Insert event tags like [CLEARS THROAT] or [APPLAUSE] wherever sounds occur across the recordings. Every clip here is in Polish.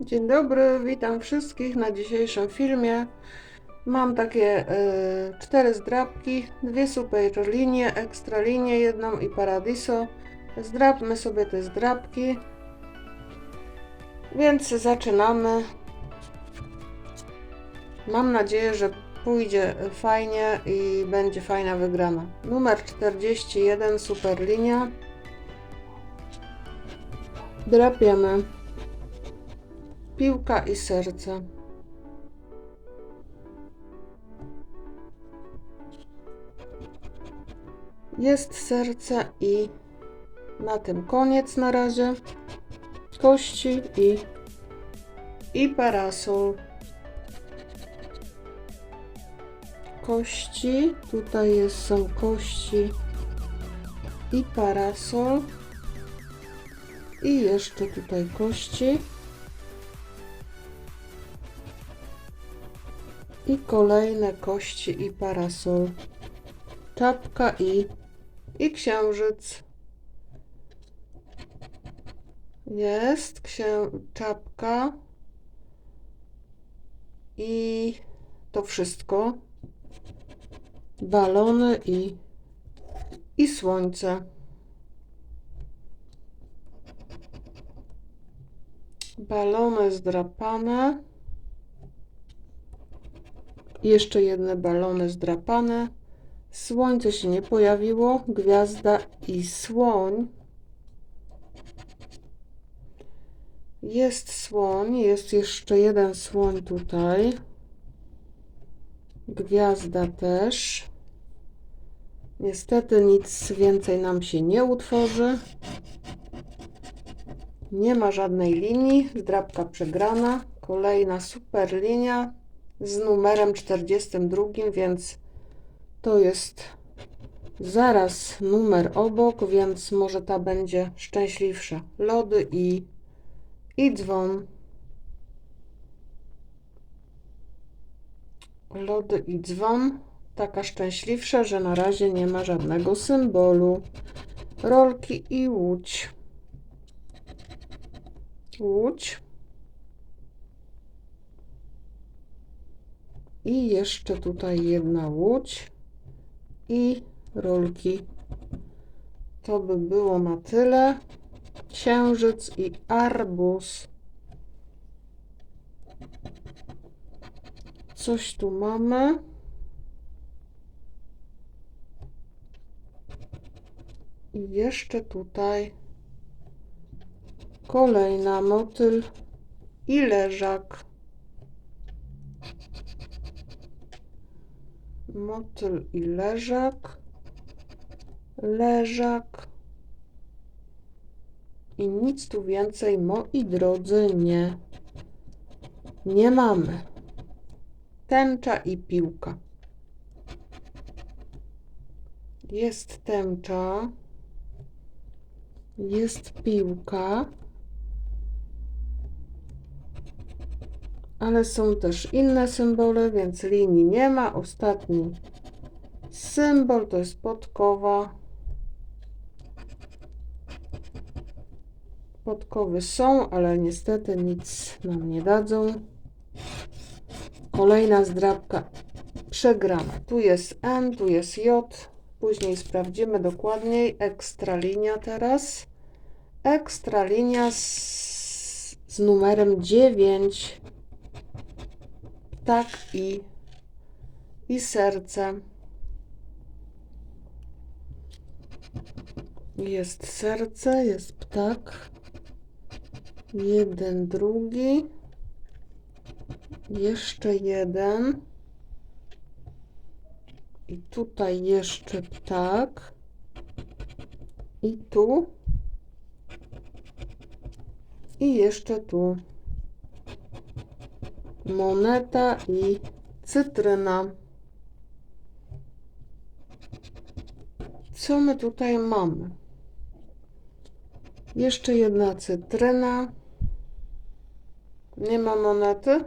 Dzień dobry, witam wszystkich na dzisiejszym filmie. Mam takie e, cztery zdrabki, dwie super linie, ekstra linię, jedną i paradiso. Zdrabmy sobie te zdrabki. Więc zaczynamy. Mam nadzieję, że pójdzie fajnie i będzie fajna wygrana. Numer 41, super linia. Drapiemy. Piłka i serce. Jest serce i na tym koniec na razie. Kości i, i parasol. Kości. Tutaj jest, są kości i parasol. I jeszcze tutaj kości. I kolejne kości i parasol. Czapka i, i księżyc. Jest księ... czapka. I to wszystko. Balony i, i słońce. Balony zdrapane. Jeszcze jedne balony zdrapane. Słońce się nie pojawiło. Gwiazda i słoń. Jest słoń. Jest jeszcze jeden słoń tutaj. Gwiazda też. Niestety nic więcej nam się nie utworzy. Nie ma żadnej linii. Zdrabka przegrana. Kolejna super linia z numerem 42, więc to jest zaraz numer obok, więc może ta będzie szczęśliwsza. Lody i, i dzwon. Lody i dzwon. Taka szczęśliwsza, że na razie nie ma żadnego symbolu. Rolki i łódź. Łódź. I jeszcze tutaj jedna łódź i rolki. To by było na tyle. Księżyc i arbuz. Coś tu mamy. I jeszcze tutaj kolejna motyl i leżak. Motyl i leżak. Leżak. I nic tu więcej, moi drodzy, nie, nie mamy. Tęcza i piłka. Jest tęcza. Jest piłka. Ale są też inne symbole, więc linii nie ma. Ostatni symbol to jest podkowa. Podkowy są, ale niestety nic nam nie dadzą. Kolejna zdrabka przegrana. Tu jest N, tu jest J. Później sprawdzimy dokładniej. Ekstra linia teraz. Ekstra linia z, z numerem 9 ptak i, i serce. Jest serce, jest ptak. Jeden, drugi. Jeszcze jeden. I tutaj jeszcze ptak. I tu. I jeszcze tu moneta i cytryna. Co my tutaj mamy? Jeszcze jedna cytryna. Nie ma monety?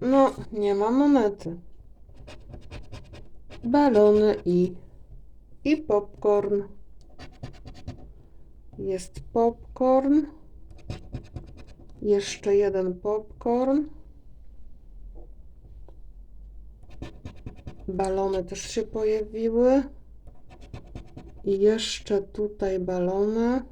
No, nie ma monety. Balony i, i popcorn. Jest popcorn. Jeszcze jeden popcorn. Balony też się pojawiły. I jeszcze tutaj balony.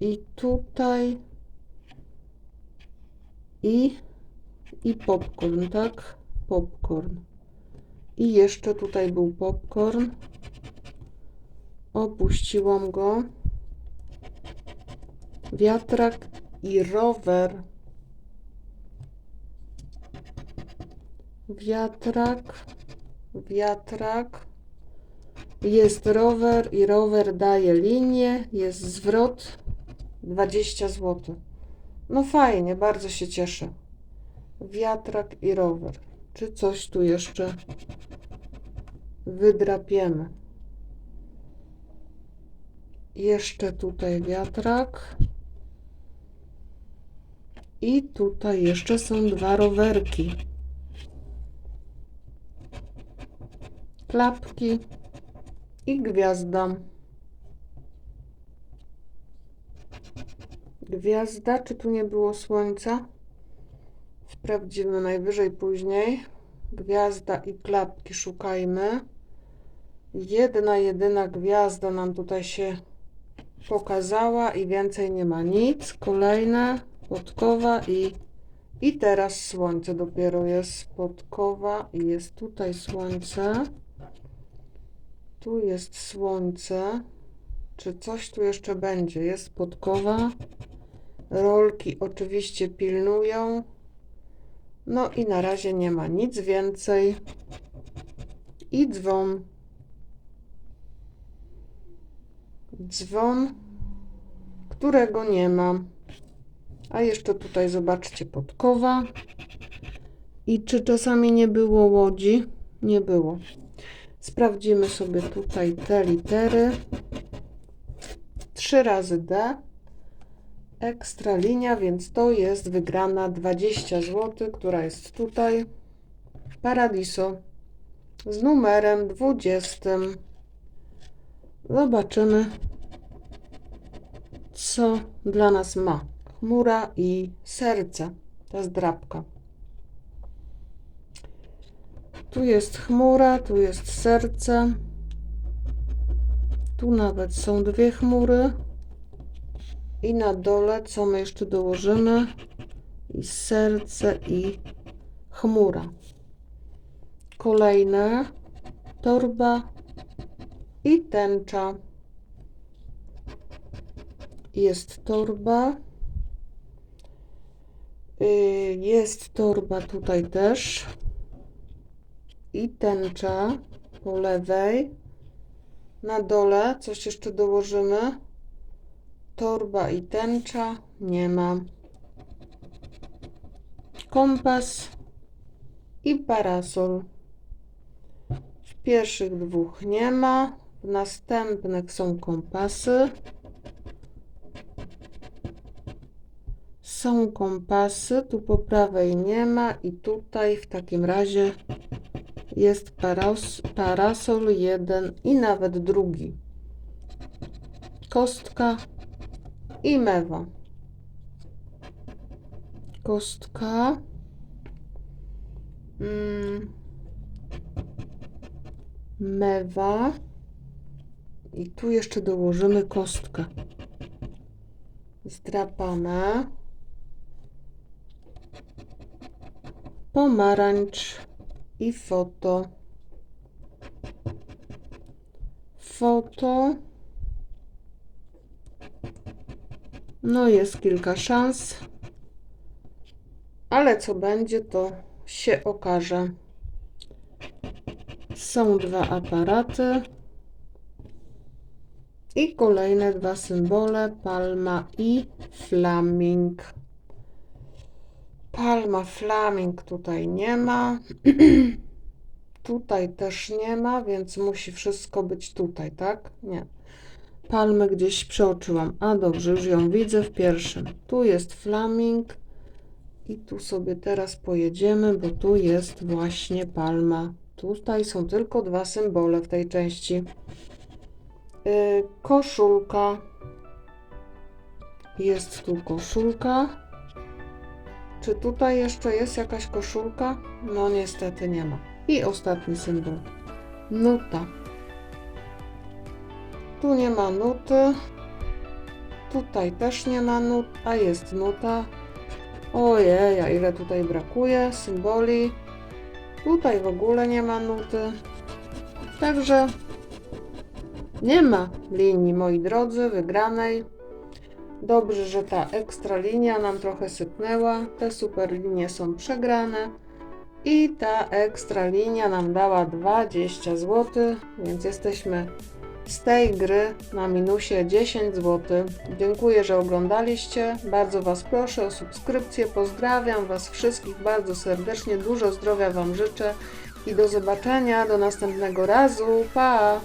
I tutaj. I, i popcorn, tak? Popcorn. I jeszcze tutaj był popcorn. Opuściłam go. Wiatrak i rower. Wiatrak, wiatrak. Jest rower i rower daje linię. Jest zwrot 20 zł. No fajnie, bardzo się cieszę. Wiatrak i rower. Czy coś tu jeszcze wydrapiemy? Jeszcze tutaj wiatrak. I tutaj jeszcze są dwa rowerki. Klapki i gwiazda. Gwiazda, czy tu nie było słońca? Sprawdzimy najwyżej później. Gwiazda i klapki szukajmy. Jedna, jedyna gwiazda nam tutaj się pokazała i więcej nie ma nic. Kolejna podkowa i, i teraz słońce dopiero jest podkowa i jest tutaj słońce. Tu jest słońce. Czy coś tu jeszcze będzie? Jest podkowa. Rolki oczywiście pilnują. No i na razie nie ma nic więcej. I dzwon. Dzwon, którego nie ma. A jeszcze tutaj zobaczcie podkowa. I czy czasami nie było łodzi? Nie było. Sprawdzimy sobie tutaj te litery. 3 razy D. Ekstra linia, więc to jest wygrana 20 zł, która jest tutaj. Paradiso z numerem 20. Zobaczymy, co dla nas ma. Chmura i serce. To jest. Tu jest chmura, tu jest serce. Tu nawet są dwie chmury. I na dole, co my jeszcze dołożymy? I serce, i chmura. Kolejne. Torba i tęcza. Jest torba. Y, Jest torba tutaj też. I tęcza po lewej. Na dole coś jeszcze dołożymy. Torba i tęcza. Nie ma. Kompas i parasol. W pierwszych dwóch nie ma. W następnych są kompasy. Są kompasy. Tu po prawej nie ma. I tutaj w takim razie jest paras parasol jeden i nawet drugi. Kostka i mewa. Kostka. Mm. Mewa. I tu jeszcze dołożymy kostkę. Zdrapana. Pomarańcz i foto. Foto. No jest kilka szans. Ale co będzie, to się okaże. Są dwa aparaty. I kolejne dwa symbole, palma i flaming. Palma, flaming tutaj nie ma. [CLEARS THROAT] tutaj też nie ma, więc musi wszystko być tutaj, tak? Nie. Palmę gdzieś przeoczyłam. A dobrze, już ją widzę w pierwszym. Tu jest flaming. I tu sobie teraz pojedziemy, bo tu jest właśnie palma. Tutaj są tylko dwa symbole w tej części. Yy, koszulka. Jest tu koszulka. Czy tutaj jeszcze jest jakaś koszulka? No niestety nie ma. I ostatni symbol. Nuta. Tu nie ma nuty. Tutaj też nie ma nut, a jest nuta. Ojej, a ile tutaj brakuje symboli. Tutaj w ogóle nie ma nuty. Także nie ma linii, moi drodzy, wygranej. Dobrze, że ta ekstra linia nam trochę sypnęła. Te super linie są przegrane. I ta ekstra linia nam dała 20 zł, więc jesteśmy z tej gry na minusie 10 zł. Dziękuję, że oglądaliście. Bardzo Was proszę o subskrypcję. Pozdrawiam Was wszystkich bardzo serdecznie. Dużo zdrowia Wam życzę i do zobaczenia do następnego razu. Pa!